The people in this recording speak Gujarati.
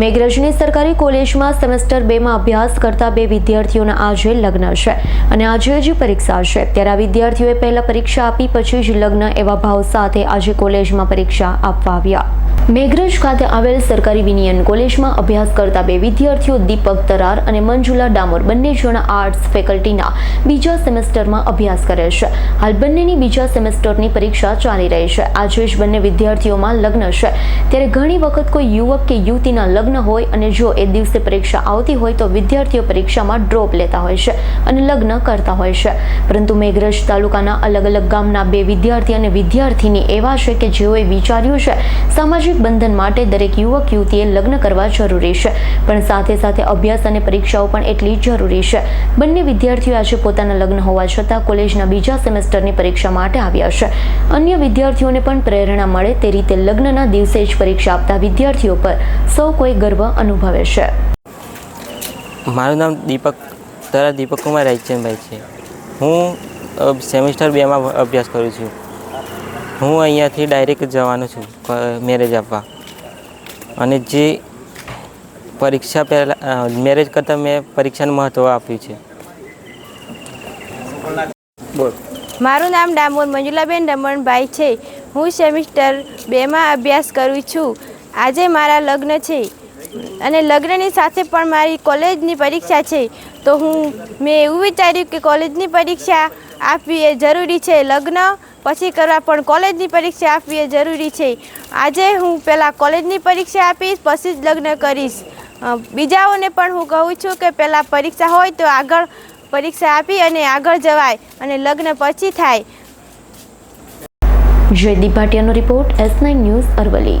મેઘરજની સરકારી કોલેજમાં સેમેસ્ટર બેમાં અભ્યાસ કરતા બે વિદ્યાર્થીઓના આજે લગ્ન છે અને આજે જ પરીક્ષા છે. ત્યારે આ વિદ્યાર્થીઓએ પહેલા પરીક્ષા આપી, પછી જ લગ્ન એવા ભાવ સાથે આજે કોલેજમાં પરીક્ષા આપવા આવ્યા. મેઘરજ ખાતે આવેલ સરકારી વિનિયન કોલેજમાં અભ્યાસ કરતા બે વિદ્યાર્થીઓ દીપક તરાર અને મંજુલા ડામોર બંને જણા આર્ટ્સ ફેકલ્ટીના બીજા સેમેસ્ટરમાં અભ્યાસ કરે છે. હાલ બંનેની બીજા સેમેસ્ટરની પરીક્ષા ચાલી રહી છે. આજે જ બંને વિદ્યાર્થીઓમાં લગ્ન છે. ત્યારે ઘણી વખત કોઈ યુવક કે યુવતીના લગ્ન હોય અને જો એ દિવસે પરીક્ષા આવતી હોય તો વિદ્યાર્થીઓ પરીક્ષામાં ડ્રોપ લેતા હોય છે અને લગ્ન કરતા હોય છે. પરંતુ મેઘરજ તાલુકાના અલગ અલગ ગામના બે વિદ્યાર્થી અને વિદ્યાર્થીની એવા છે કે જેઓએ વિચાર્યું છે, સામાજિક બંધન માટે દરેક યુવક, યુવતીએ લગ્ન કરવા જરૂરી છે. પણ સાથે સાથે અભ્યાસ અને પરીક્ષાઓ પણ એટલી જરૂરી છે. બંને વિદ્યાર્થીઓ આજે પોતાના લગ્ન હોવા છતાં કોલેજના બીજા સેમેસ્ટરની પરીક્ષા માટે આવ્યા છે. અન્ય વિદ્યાર્થીઓને પણ પ્રેરણા મળે તે રીતે લગ્નના દિવસે જ પરીક્ષા આપતા વિદ્યાર્થીઓ પર સૌ કોઈ ગર્વ અનુભવે છે. મારું નામ દીપક, તારા દીપક કુમાર રાયચંદભાઈ છે. હું સેમિસ્ટર બેમાં અભ્યાસ કરું છું. હું અહીંયાથી ડાયરેક્ટ જવાનો છું મેરેજ આપવા. અને જે પરીક્ષા પહેલાં મેરેજ કરતાં મેં પરીક્ષાનું મહત્ત્વ આપ્યું છે. મારું નામ ડામોર મંજુલાબેન રમણભાઈ છે. હું સેમિસ્ટર બેમાં અભ્યાસ કરું છું. આજે મારા લગ્ન છે. અને લગ્નની સાથે પણ મારી કોલેજની પરીક્ષા છે. તો હું, મેં એવું વિચાર્યું કે કોલેજની પરીક્ષા આપવી એ જરૂરી છે. લગ્ન પછી કરવા પણ કોલેજની પરીક્ષા આપવી એ જરૂરી છે. આજે હું પહેલાં કોલેજની પરીક્ષા આપીશ, પછી જ લગ્ન કરીશ. બીજાઓને પણ હું કહું છું કે પહેલાં પરીક્ષા હોય તો આગળ પરીક્ષા આપી અને આગળ જવાય અને લગ્ન પછી થાય. Jaydeep ભાટિયાનો report S nine news Aravalli.